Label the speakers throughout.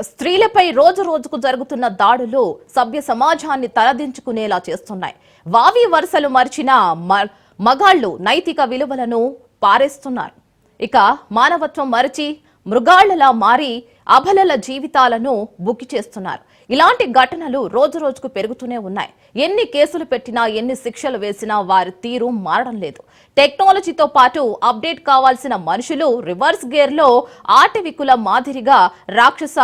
Speaker 1: స్త్రీలపై రోజు రోజుకు జరుగుతున్న దాడులు సభ్య సమాజాన్ని తలదించుకునేలా చేస్తున్నాయి. వావి వరుసలు మరిచిన మ- మగాళ్ళు నైతిక విలువలను పారేస్తున్నారు. ఇక మానవత్వం మరిచి మృగాళ్ళలా మారి అభలల జీవితాలను బుక్కి చేస్తున్నారు. ఇలాంటి ఘటనలు రోజు రోజుకు పెరుగుతూనే ఉన్నాయి. ఎన్ని కేసులు పెట్టినా ఎన్ని శిక్షలు వేసినా వారి తీరు మారడం లేదు. టెక్నాలజీతో పాటు అప్డేట్ కావాల్సిన మనుషులు రివర్స్ గేర్లో ఆటవికుల మాదిరిగా రాక్షస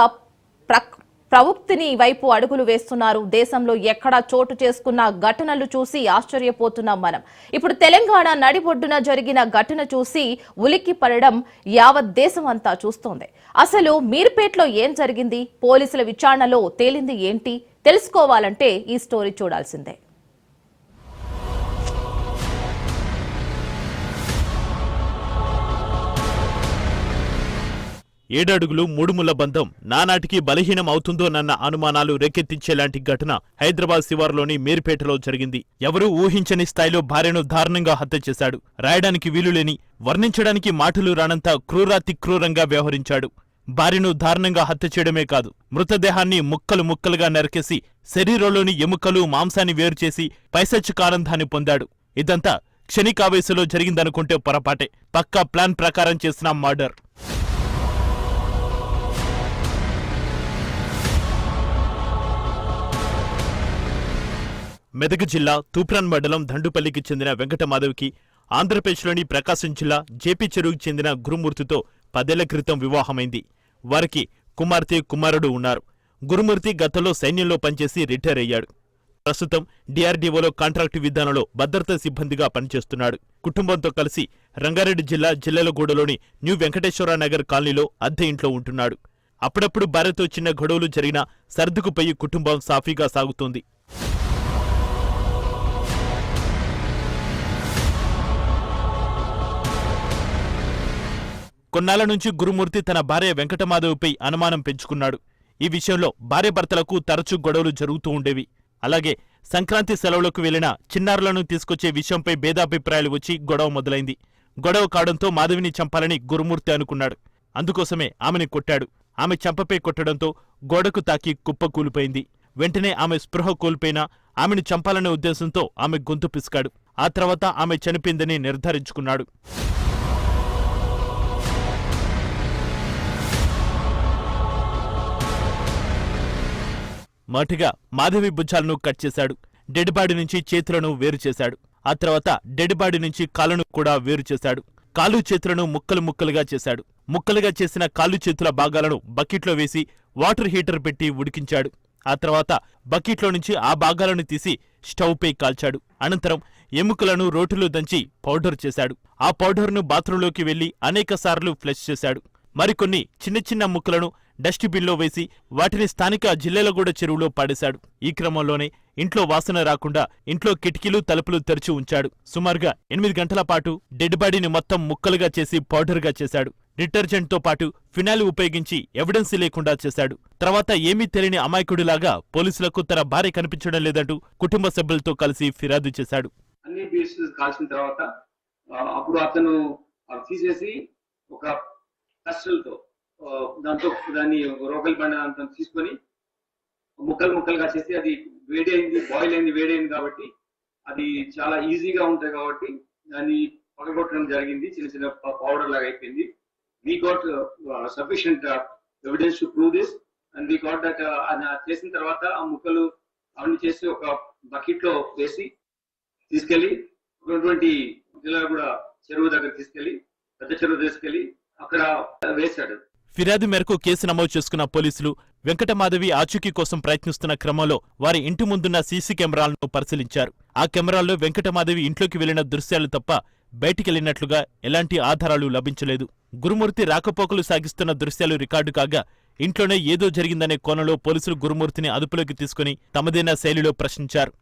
Speaker 1: ప్రక్ ప్రవృత్తిని వైపు అడుగులు వేస్తున్నారు. దేశంలో ఎక్కడా చోటు చేసుకున్న ఘటనలు చూసి ఆశ్చర్యపోతున్నాం మనం. ఇప్పుడు తెలంగాణ నడిబొడ్డున జరిగిన ఘటన చూసి ఉలిక్కి పడడం యావత్ దేశం అంతా చూస్తోంది. అసలు మీర్పేట్లో ఏం జరిగింది? పోలీసుల విచారణలో తేలింది ఏంటి? తెలుసుకోవాలంటే ఈ స్టోరీ చూడాల్సిందే.
Speaker 2: ఏడడుగులు మూడుముల బంధం నానాటికి బలహీనం అవుతుందోనన్న అనుమానాలు రేకెత్తించేలాంటి ఘటన హైదరాబాద్ శివారులోని మీర్పేటలో జరిగింది. ఎవరూ ఊహించని స్థాయిలో భార్యను దారుణంగా హత్య చేశాడు. రాయడానికి వీలులేని వర్ణించడానికి మాటలు రానంత క్రూరాతి క్రూరంగా వ్యవహరించాడు. భార్యను దారుణంగా హత్య చేయడమే కాదు మృతదేహాన్ని ముక్కలు ముక్కలుగా నరికేసి శరీరంలోని ఎముకలు మాంసాన్ని వేరుచేసి పైసచ్చుకానందాన్ని పొందాడు. ఇదంతా క్షణికావేశంలో జరిగిందనుకుంటే పొరపాటే. పక్కా ప్లాన్ ప్రకారం చేసిన మర్డర్. మెదక్ జిల్లా తూప్రాన్ మండలం దండుపల్లికి చెందిన వెంకటమాధవ్కి ఆంధ్రప్రదేశ్లోని ప్రకాశం జిల్లా జేపీ చెరువుకి చెందిన గురుమూర్తితో పదేళ్ళ క్రితం వివాహమైంది. వారికి కుమార్తె కుమారుడు ఉన్నారు. గురుమూర్తి గతంలో సైన్యంలో పనిచేసి రిటైర్ అయ్యాడు. ప్రస్తుతం డిఆర్డీఓలో కాంట్రాక్టు విధానంలో భద్రతా సిబ్బందిగా పనిచేస్తున్నాడు. కుటుంబంతో కలిసి రంగారెడ్డి జిల్లా జిల్లెలగూడలోని న్యూ వెంకటేశ్వర నగర్ కాలనీలో అద్దె ఇంట్లో ఉంటున్నాడు. అప్పుడప్పుడు భార్యతో చిన్న గొడవలు జరిగినా సర్దుకుపోయి కుటుంబం సాఫీగా సాగుతోంది. కొన్నాళ్ళ నుంచి గురుమూర్తి తన భార్య వెంకటమాధవిపై అనుమానం పెంచుకున్నాడు. ఈ విషయంలో భార్యభర్తలకు తరచూ గొడవలు జరుగుతూ ఉండేవి. అలాగే సంక్రాంతి సెలవులకు వెళ్ళిన చిన్నారులను తీసుకొచ్చే విషయంపై భేదాభిప్రాయాలు వచ్చి గొడవ మొదలైంది. గొడవ కావడంతో మాధవిని చంపాలని గురుమూర్తి అనుకున్నాడు. అందుకోసమే ఆమెని కొట్టాడు. ఆమె చంపపై కొట్టడంతో గోడకు తాకి కుప్ప కూలిపోయింది. వెంటనే ఆమె స్పృహ కోల్పోయినా ఆమెను చంపాలనే ఉద్దేశంతో ఆమె గొంతు పిసికాడు. ఆ తర్వాత ఆమె చనిపోయిందని నిర్ధారించుకున్నాడు. మొదటిగా మాధవి భుజాలను కట్ చేశాడు. డెడ్ బాడీ నుంచి చేతులను వేరు చేశాడు. ఆ తర్వాత డెడ్ బాడీ నుంచి కాళ్ళను కూడా వేరు చేశాడు. కాలు చేతులను ముక్కలు ముక్కలుగా చేశాడు. ముక్కలుగా చేసిన కాళ్ళు చేతుల భాగాలను బకెట్లో వేసి వాటర్ హీటర్ పెట్టి ఉడికించాడు. ఆ తర్వాత బకెట్లో నుంచి ఆ భాగాలను తీసి స్టవ్పై కాల్చాడు. అనంతరం ఎముకలను రోటిలో దంచి పౌడర్ చేశాడు. ఆ పౌడర్ను బాత్రూంలోకి వెళ్ళి అనేకసార్లు ఫ్లష్ చేశాడు. మరికొన్ని చిన్న చిన్న ముక్కలను డస్ట్బిన్లో వేసి వాటిని స్థానిక జిల్లెలగూడ చెరువులో పాడేశాడు. ఈ క్రమంలోనే ఇంట్లో వాసన రాకుండా ఇంట్లో కిటికీలు తలుపులు తెరిచి ఉంచాడు. సుమారుగా ఎనిమిది గంటల పాటు డెడ్ బాడీని మొత్తం ముక్కలుగా చేసి పౌడర్గా చేశాడు. డిటర్జెంట్తో పాటు ఫినాయిల్ ఉపయోగించి ఎవిడెన్స్ లేకుండా చేశాడు. తర్వాత ఏమీ తెలియని అమాయకుడిలాగా పోలీసులకు తన భార్య కనిపించడం లేదంటూ కుటుంబ సభ్యులతో కలిసి ఫిర్యాదు చేశాడు.
Speaker 3: అన్ని కాల్చిన తర్వాత అప్పుడు అతను తీసేసి ఒక కష్టలతో దాంతో దాన్ని రోకల్ బండ తీసుకొని ముక్కలు ముక్కలుగా చేసి అది వేడి అయింది బాయిల్ అయింది వేడి అయింది కాబట్టి అది చాలా ఈజీగా ఉంటుంది కాబట్టి దాన్ని పగలగొట్టడం జరిగింది. చిన్న చిన్న పౌడర్ లాగా అయిపోయింది. We got sufficient evidence to prove this and we got that చేసిన తర్వాత ఆ ముక్కలు అవన్నీ చేసి ఒక బకెట్లో వేసి తీసుకెళ్ళి ఉన్నటువంటి జిల్లా కూడా చెరువు దగ్గర తీసుకెళ్ళి పెద్ద చెరువు తీసుకెళ్ళి అక్కడ వేశాడు.
Speaker 2: ఫిర్యాదు మేరకు కేసు నమోదు చేసుకున్న పోలీసులు వెంకటమాధవి ఆచూకీ కోసం ప్రయత్నిస్తున్న క్రమంలో వారి ఇంటి ముందున్న సీసీ కెమెరాలను పరిశీలించారు. ఆ కెమెరాల్లో వెంకటమాధవి ఇంట్లోకి వెళ్ళిన దృశ్యాలు తప్ప బయటికెళ్ళినట్లుగా ఎలాంటి ఆధారాలు లభించలేదు. గురుమూర్తి రాకపోకలు సాగిస్తున్న దృశ్యాలు రికార్డు కాగా ఇంట్లోనే ఏదో జరిగిందనే కోణంలో పోలీసులు గురుమూర్తిని అదుపులోకి తీసుకుని తమదైన శైలిలో ప్రశ్నించారు.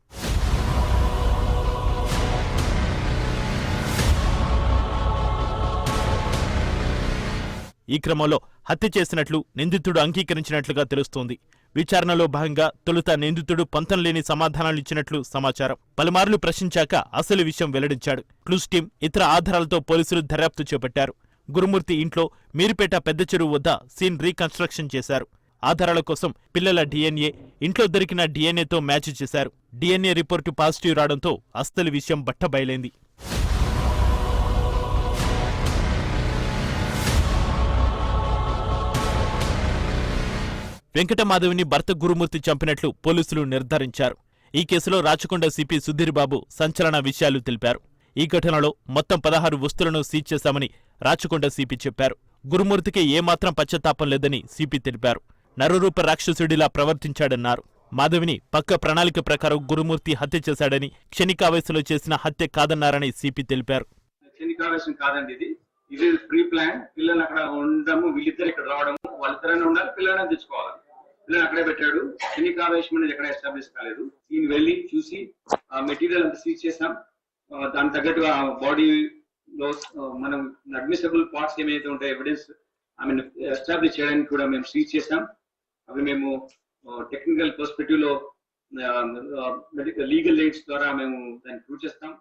Speaker 2: ఈ క్రమంలో హత్య చేసినట్లు నిందితుడు అంగీకరించినట్లుగా తెలుస్తోంది. విచారణలో భాగంగా తొలుత నిందితుడు పంతం లేని సమాధానాలు ఇచ్చినట్లు సమాచారం. పలుమార్లు ప్రశ్నించాక అసలు విషయం వెల్లడించాడు. క్లూస్ టీం ఇతర ఆధారాలతో పోలీసులు దర్యాప్తు చేపట్టారు. గురుమూర్తి ఇంట్లో మీరుపేట పెద్ద చెరువు వద్ద సీన్ రీకన్స్ట్రక్షన్ చేశారు. ఆధారాల కోసం పిల్లల డిఎన్ఏ ఇంట్లో దొరికిన డిఎన్ఏతో మ్యాచ్ చేశారు. డిఎన్ఏ రిపోర్టు పాజిటివ్ రావడంతో అస్తలు విషయం బట్టబయలైంది. వెంకటమాధవిని భర్త గురుమూర్తి చంపినట్లు పోలీసులు నిర్ధారించారు. ఈ కేసులో రాచకొండ సిపి సుధీర్ బాబు సంచలన విషయాలు తెలిపారు. ఈ ఘటనలో మొత్తం పదహారు వస్తువులను సీజ్ చేశామని రాచకొండ సిపి చెప్పారు. గురుమూర్తికి ఏమాత్రం పశ్చాత్తాపం లేదని సిపి తెలిపారు. నరరూప రాక్షసుడిలా ప్రవర్తించాడన్నారు. మాధవిని పక్క ప్రణాళిక ప్రకారం గురుమూర్తి హత్య చేశాడని క్షణికావేశంలో చేసిన హత్య కాదన్నారని సిపి తెలిపారు.
Speaker 3: క్షణికావేశం కాదండి ఇది. ఇది ప్రీ ప్లాన్. పిల్లలు అక్కడ ఉండడము వీళ్ళిద్దరు ఇక్కడ రావడము వాళ్ళిద్దరైనా ఉండాలి పిల్లలైనా తెచ్చుకోవాలి. పిల్లలు అక్కడే పెట్టాడు క్షణికావేశం అనేది ఎక్కడ ఎస్టాబ్లిష్ కాలేదు. ఈయన వెళ్ళి చూసి ఆ మెటీరియల్ అంతా సీజ్ చేసాం. దాని దానికి తగ్గట్టుగా బాడీ లో మనం అడ్మిసబుల్ పార్ట్స్ ఏమైతే ఉంటాయి ఎవిడెన్స్ ఐ మీన్ ఎస్టాబ్లిష్ చేయడానికి కూడా మేము సీజ్ చేసాం. అవి మేము టెక్నికల్ పర్స్పెక్టివ్లో లీగల్ ఎయిడ్స్ ద్వారా మేము దాన్ని ప్రూవ్ చేస్తాం.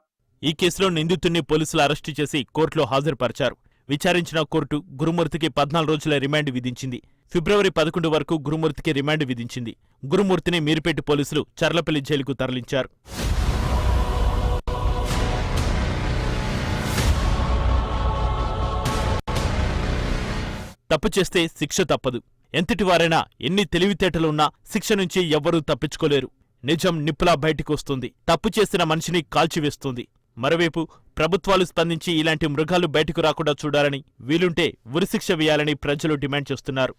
Speaker 2: ఈ కేసులో నిందితుడిని పోలీసులు అరెస్టు చేసి కోర్టులో హాజరుపరిచారు. విచారించిన కోర్టు గురుమూర్తికి పద్నాలుగు రోజుల రిమాండ్ విధించింది. ఫిబ్రవరి పదకొండు వరకు గురుమూర్తికి రిమాండ్ విధించింది. గురుమూర్తిని మీరుపేట పోలీసులు చర్లపల్లి జైలుకు తరలించారు. తప్పు చేస్తే శిక్ష తప్పదు. ఎంతటి వారైనా ఎన్ని తెలివితేటలున్నా శిక్ష నుంచి ఎవ్వరూ తప్పించుకోలేరు. నిజం నిప్పులా బయటికి వస్తుంది. తప్పు చేసిన మనిషిని కాల్చివేస్తుంది. మరోవైపు ప్రభుత్వాలు స్పందించి ఇలాంటి మృగాలు బయటకు రాకుండా చూడాలని వీలుంటే ఉరిశిక్ష వేయాలని ప్రజలు డిమాండ్ చేస్తున్నారు.